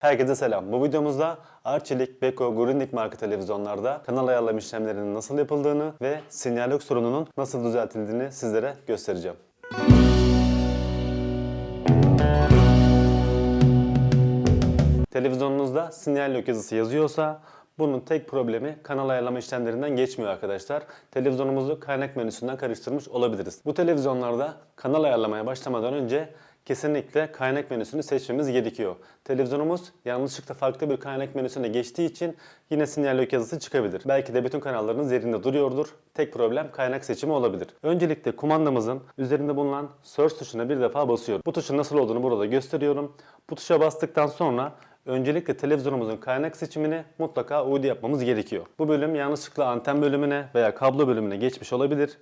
Herkese selam. Bu videomuzda Arçelik, Beko, Grundig marka televizyonlarda kanal ayarlama işlemlerinin nasıl yapıldığını ve sinyal yok sorununun nasıl düzeltildiğini sizlere göstereceğim. Televizyonunuzda sinyal yok yazısı yazıyorsa bunun tek problemi kanal ayarlama işlemlerinden geçmiyor arkadaşlar. Televizyonumuzu kaynak menüsünden karıştırmış olabiliriz. Bu televizyonlarda kanal ayarlamaya başlamadan önce kesinlikle kaynak menüsünü seçmemiz gerekiyor. Televizyonumuz yanlışlıkla farklı bir kaynak menüsüne geçtiği için yine sinyal yok yazısı çıkabilir. Belki de bütün kanallarınız yerinde duruyordur. Tek problem kaynak seçimi olabilir. Öncelikle kumandamızın üzerinde bulunan Search tuşuna bir defa basıyorum. Bu tuşun nasıl olduğunu burada gösteriyorum. Bu tuşa bastıktan sonra Öncelikle televizyonumuzun kaynak seçimini mutlaka uydu yapmamız gerekiyor. Bu bölüm yanlışlıkla anten bölümüne veya kablo bölümüne geçmiş olabilir.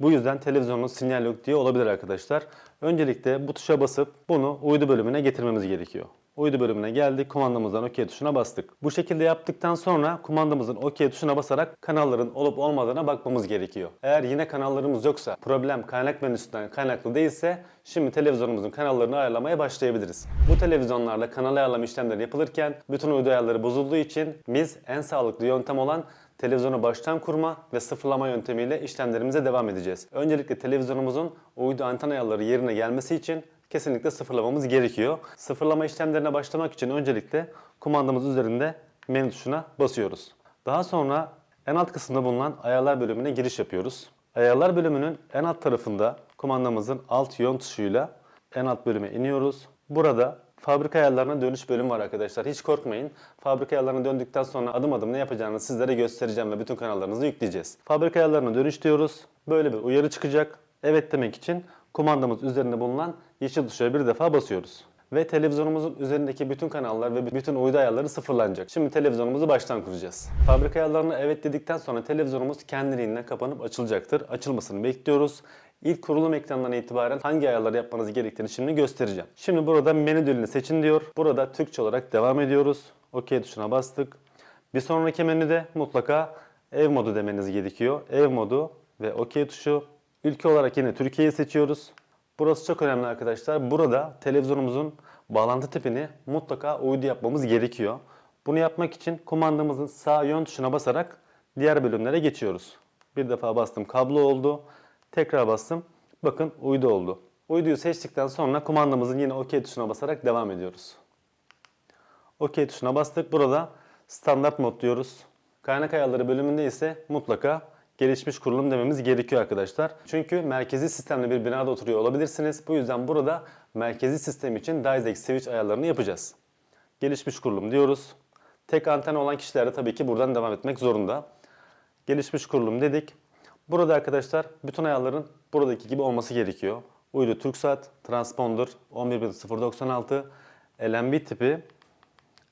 Bu yüzden televizyonun sinyal yok diye olabilir arkadaşlar. Öncelikle bu tuşa basıp bunu uydu bölümüne getirmemiz gerekiyor. Uydu bölümüne geldik, kumandamızdan OK tuşuna bastık. Bu şekilde yaptıktan sonra kumandamızın OK tuşuna basarak kanalların olup olmadığına bakmamız gerekiyor. Eğer yine kanallarımız yoksa, problem kaynak menüsünden kaynaklı değilse şimdi televizyonumuzun kanallarını ayarlamaya başlayabiliriz. Bu televizyonlarla kanal ayarlama işlemleri yapılırken bütün uydu ayarları bozulduğu için biz en sağlıklı yöntem olan televizyonu baştan kurma ve sıfırlama yöntemiyle işlemlerimize devam edeceğiz. Öncelikle televizyonumuzun uydu anten ayarları yerine gelmesi için kesinlikle sıfırlamamız gerekiyor. Sıfırlama işlemlerine başlamak için öncelikle kumandamız üzerinde menü tuşuna basıyoruz. Daha sonra en alt kısımda bulunan ayarlar bölümüne giriş yapıyoruz. Ayarlar bölümünün en alt tarafında kumandamızın alt yön tuşuyla en alt bölüme iniyoruz. Burada fabrika ayarlarına dönüş bölümü var arkadaşlar. Hiç korkmayın. Fabrika ayarlarına döndükten sonra adım adım ne yapacağını sizlere göstereceğim ve bütün kanallarınızı yükleyeceğiz. Fabrika ayarlarına dönüş diyoruz. Böyle bir uyarı çıkacak. Evet demek için kumandamız üzerinde bulunan yeşil tuşa bir defa basıyoruz. Ve televizyonumuzun üzerindeki bütün kanallar ve bütün uydu ayarları sıfırlanacak. Şimdi televizyonumuzu baştan kuracağız. Fabrika ayarlarına evet dedikten sonra televizyonumuz kendiliğinden kapanıp açılacaktır. Açılmasını bekliyoruz. İlk kurulum ekranından itibaren hangi ayarları yapmanız gerektiğini şimdi göstereceğim. Şimdi burada menü dilini seçin diyor. Burada Türkçe olarak devam ediyoruz. OK tuşuna bastık. Bir sonraki menüde mutlaka ev modu demeniz gerekiyor. Ev modu ve OK tuşu. Ülke olarak yine Türkiye'yi seçiyoruz. Burası çok önemli arkadaşlar. Burada televizyonumuzun bağlantı tipini mutlaka uydu yapmamız gerekiyor. Bunu yapmak için kumandamızın sağ yön tuşuna basarak diğer bölümlere geçiyoruz. Bir defa bastım kablo oldu. Tekrar bastım. Bakın uydu oldu. Uyduyu seçtikten sonra kumandamızın yine OK tuşuna basarak devam ediyoruz. OK tuşuna bastık. Burada standart mod diyoruz. Kaynak ayarları bölümünde ise mutlaka gelişmiş kurulum dememiz gerekiyor arkadaşlar. Çünkü merkezi sistemli bir binada oturuyor olabilirsiniz. Bu yüzden burada merkezi sistem için Dysec switch ayarlarını yapacağız. Gelişmiş kurulum diyoruz. Tek anten olan kişiler de tabii ki buradan devam etmek zorunda. Gelişmiş kurulum dedik. Burada arkadaşlar bütün ayarların buradaki gibi olması gerekiyor. Uydu TürkSat, transponder 11096, LNB tipi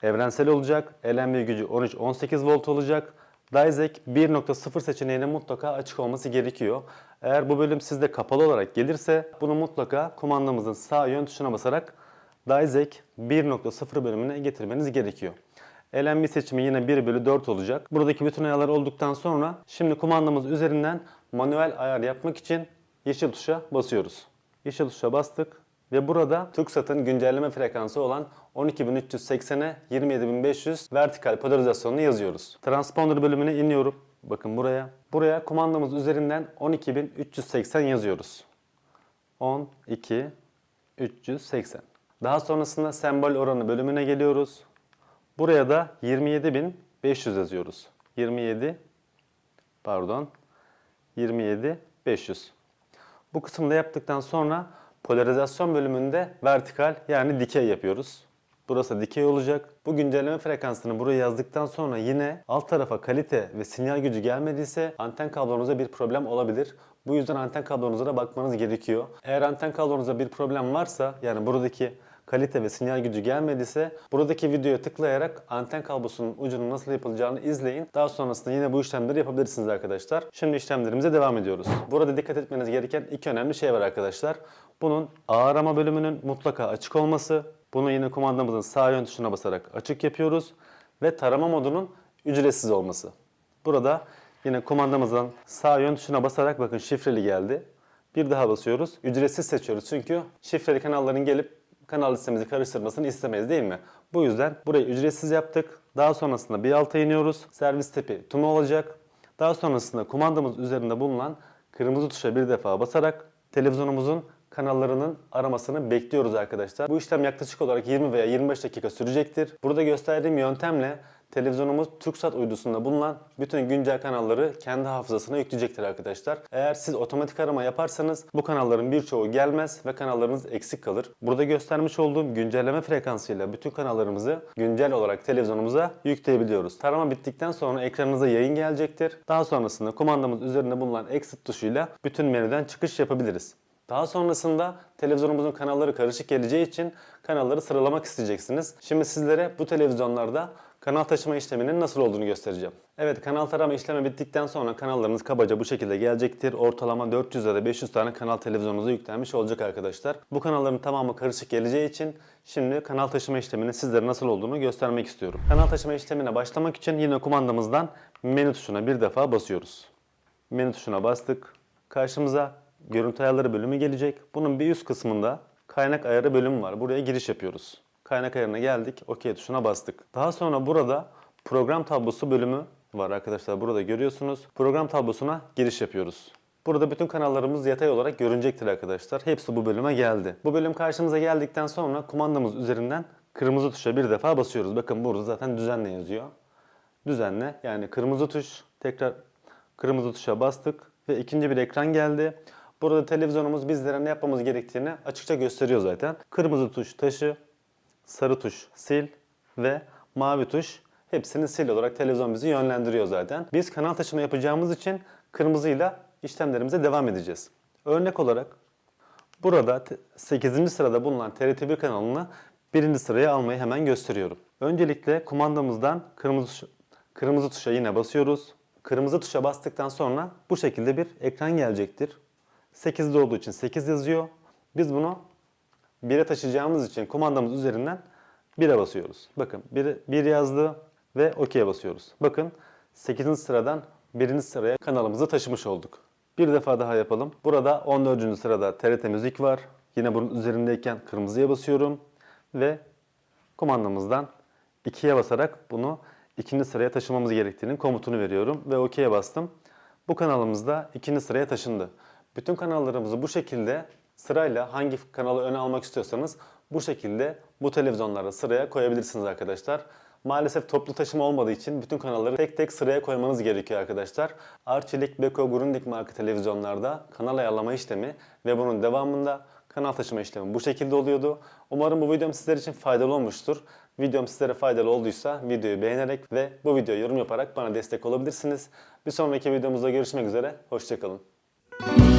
evrensel olacak. LNB gücü 13-18 volt olacak. Dysec 1.0 seçeneğine mutlaka açık olması gerekiyor. Eğer bu bölüm sizde kapalı olarak gelirse bunu mutlaka kumandamızın sağ yön tuşuna basarak Dysec 1.0 bölümüne getirmeniz gerekiyor. LNB seçimi yine 1 bölü 4 olacak. Buradaki bütün ayarlar olduktan sonra şimdi kumandamız üzerinden manuel ayar yapmak için yeşil tuşa basıyoruz. Yeşil tuşa bastık ve burada TürkSat'ın güncelleme frekansı olan 12380'e 27500 vertikal polarizasyonunu yazıyoruz. Transponder bölümüne iniyorum. Bakın buraya. Buraya kumandamız üzerinden 12380 yazıyoruz. 12380. Daha sonrasında sembol oranı bölümüne geliyoruz. Buraya da 27500 yazıyoruz. 27 pardon 27500. Bu kısımda yaptıktan sonra polarizasyon bölümünde vertikal yani dikey yapıyoruz. Burası dikey olacak. Bu güncelleme frekansını buraya yazdıktan sonra yine alt tarafa kalite ve sinyal gücü gelmediyse anten kablonuza bir problem olabilir. Bu yüzden anten kablonuza da bakmanız gerekiyor. Eğer anten kablonuza bir problem varsa yani buradaki kalite ve sinyal gücü gelmediyse buradaki videoya tıklayarak anten kablosunun ucunun nasıl yapılacağını izleyin. Daha sonrasında yine bu işlemleri yapabilirsiniz arkadaşlar. Şimdi işlemlerimize devam ediyoruz. Burada dikkat etmeniz gereken iki önemli şey var arkadaşlar. Bunun ağ arama bölümünün mutlaka açık olması. Bunu yine kumandamızın sağ yön tuşuna basarak açık yapıyoruz. Ve tarama modunun ücretsiz olması. Burada yine kumandamızın sağ yön tuşuna basarak bakın şifreli geldi. Bir daha basıyoruz. Ücretsiz seçiyoruz çünkü şifreli kanalların gelip kanal listemizi karıştırmasını istemeyiz değil mi? Bu yüzden burayı ücretsiz yaptık. Daha sonrasında bir alta iniyoruz. Servis tipi tüm olacak. Daha sonrasında kumandamız üzerinde bulunan kırmızı tuşa bir defa basarak televizyonumuzun kanallarının aramasını bekliyoruz arkadaşlar. Bu işlem yaklaşık olarak 20 veya 25 dakika sürecektir. Burada gösterdiğim yöntemle televizyonumuz TürkSat uydusunda bulunan bütün güncel kanalları kendi hafızasına yükleyecektir arkadaşlar. Eğer siz otomatik arama yaparsanız bu kanalların birçoğu gelmez ve kanallarınız eksik kalır. Burada göstermiş olduğum güncelleme frekansıyla bütün kanallarımızı güncel olarak televizyonumuza yükleyebiliyoruz. Tarama bittikten sonra ekranınıza yayın gelecektir. Daha sonrasında kumandamız üzerinde bulunan exit tuşuyla bütün menüden çıkış yapabiliriz. Daha sonrasında televizyonumuzun kanalları karışık geleceği için kanalları sıralamak isteyeceksiniz. Şimdi sizlere bu televizyonlarda kanal taşıma işleminin nasıl olduğunu göstereceğim. Evet kanal tarama işlemi bittikten sonra kanallarınız kabaca bu şekilde gelecektir. Ortalama 400 ya da 500 tane kanal televizyonunuza yüklenmiş olacak arkadaşlar. Bu kanalların tamamı karışık geleceği için şimdi kanal taşıma işleminin sizlere nasıl olduğunu göstermek istiyorum. Kanal taşıma işlemine başlamak için yine kumandamızdan menü tuşuna bir defa basıyoruz. Menü tuşuna bastık. Karşımıza görüntü ayarları bölümü gelecek. Bunun bir üst kısmında kaynak ayarı bölümü var. Buraya giriş yapıyoruz. Kaynak ayarına geldik. OK tuşuna bastık. Daha sonra burada program tablosu bölümü var arkadaşlar. Burada görüyorsunuz. Program tablosuna giriş yapıyoruz. Burada bütün kanallarımız yatay olarak görünecektir arkadaşlar. Hepsi bu bölüme geldi. Bu bölüm karşımıza geldikten sonra kumandamız üzerinden kırmızı tuşa bir defa basıyoruz. Bakın burada zaten düzenle yazıyor. Düzenle yani kırmızı tuş tekrar kırmızı tuşa bastık ve ikinci bir ekran geldi. Burada televizyonumuz bizlere ne yapmamız gerektiğini açıkça gösteriyor zaten. Kırmızı tuş taşı, sarı tuş sil ve mavi tuş hepsini sil olarak televizyon bizi yönlendiriyor zaten. Biz kanal taşıma yapacağımız için kırmızıyla işlemlerimize devam edeceğiz. Örnek olarak burada 8. sırada bulunan TRT1 kanalını 1. sıraya almayı hemen gösteriyorum. Öncelikle kumandamızdan kırmızı, kırmızı tuşa yine basıyoruz. Kırmızı tuşa bastıktan sonra bu şekilde bir ekran gelecektir. 8'de olduğu için 8 yazıyor. Biz bunu 1'e taşıyacağımız için kumandamız üzerinden 1'e basıyoruz. Bakın 1, 1 yazdı ve OK'ye basıyoruz. Bakın 8. sıradan 1. sıraya kanalımızı taşımış olduk. Bir defa daha yapalım. Burada 14. sırada TRT Müzik var. Yine bunun üzerindeyken kırmızıya basıyorum ve kumandamızdan 2'ye basarak bunu ikinci sıraya taşımamız gerektiğinin komutunu veriyorum ve OK'ye bastım. Bu kanalımız da ikinci sıraya taşındı. Bütün kanallarımızı bu şekilde sırayla hangi kanalı öne almak istiyorsanız bu şekilde bu televizyonlarda sıraya koyabilirsiniz arkadaşlar. Maalesef toplu taşıma olmadığı için bütün kanalları tek tek sıraya koymanız gerekiyor arkadaşlar. Arçelik, Beko, Grundig marka televizyonlarda kanal ayarlama işlemi ve bunun devamında kanal taşıma işlemi bu şekilde oluyordu. Umarım bu videom sizler için faydalı olmuştur. Videom sizlere faydalı olduysa videoyu beğenerek ve bu videoya yorum yaparak bana destek olabilirsiniz. Bir sonraki videomuzda görüşmek üzere. Hoşçakalın.